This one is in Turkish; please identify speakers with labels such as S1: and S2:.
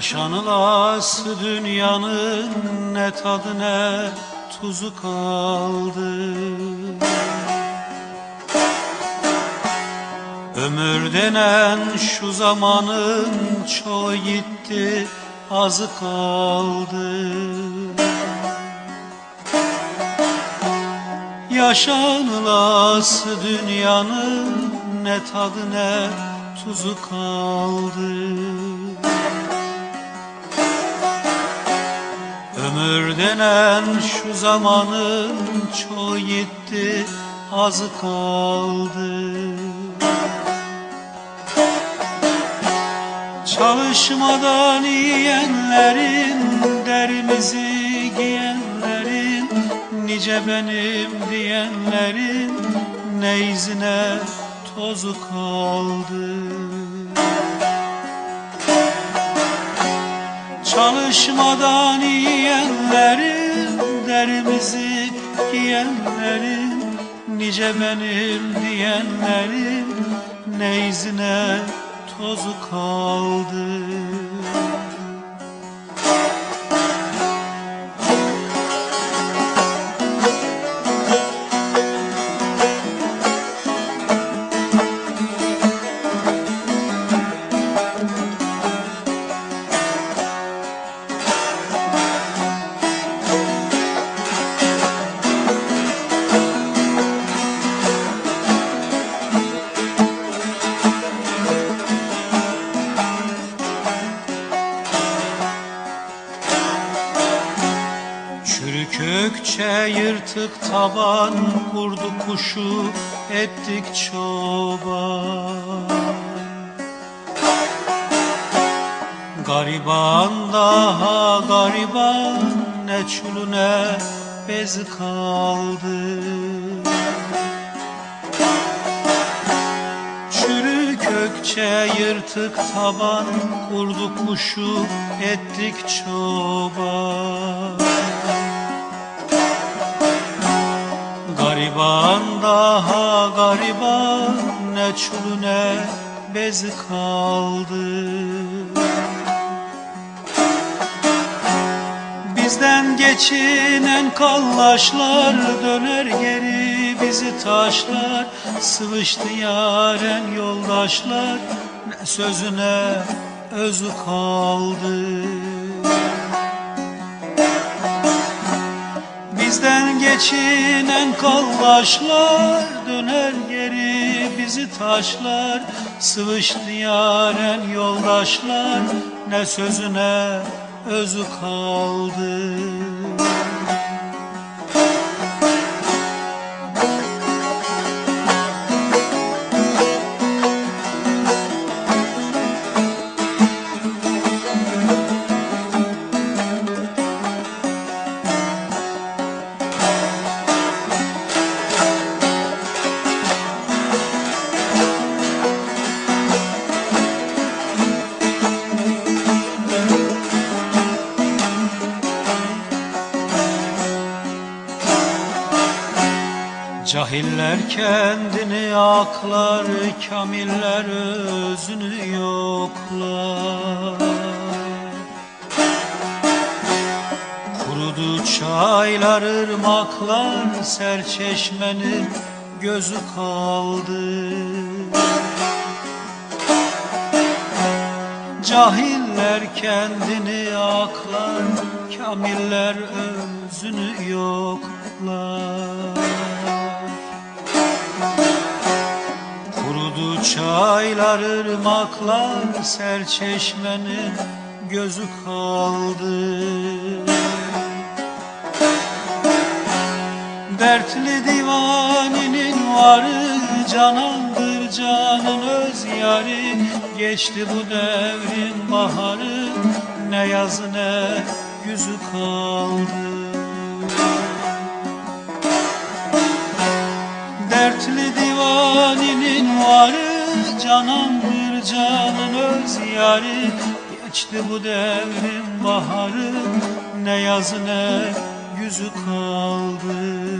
S1: Yaşanılas dünyanın ne tadı ne tuzu kaldı. Ömür denen şu zamanın çoğu gitti azı kaldı. Yaşanılas dünyanın ne tadı ne tuzu kaldı Ömür denen şu zamanın çoğu gitti azı kaldı. Çalışmadan yiyenlerin derimizi giyenlerin Nice benim diyenlerin ne izine tozu kaldı Çalışmadan yiyenlerin derimizi giyenlerin Nice benim diyenlerin ne izine tozu kaldı Çürükçe yırtık taban kurdu kuşu ettik çoban. Gariban daha gariban ne çulu ne bezi kaldı. Çürük kökçe yırtık taban kurdu kuşu ettik çoban Gariban daha gariban ne çulu ne bezi kaldı. Bizden geçinen kallaşlar döner geri bizi taşlar Sıvıştı yaren yoldaşlar ne sözüne özü kaldı geçinen kallaşlar döner geri bizi taşlar. Sıvıştı yaren yoldaşlar ne sözüne özü kaldı Cahiller kendini aklar, kamiller özünü yoklar. Kurudu çaylar, ırmaklar, serçeşmenin gözü kaldı. Cahiller kendini aklar, kamiller özünü yoklar. Kurudu çaylar, ırmaklar, serçeşmenin gözü kaldı. Dertli divaninin varı canandır canın öz yarı Geçti bu devrin baharı ne yazı ne yüzü kaldı Dertli divaninin varı canandır canın öz yarı. Geçti bu devrin baharı ne yazı ne yüzü kaldı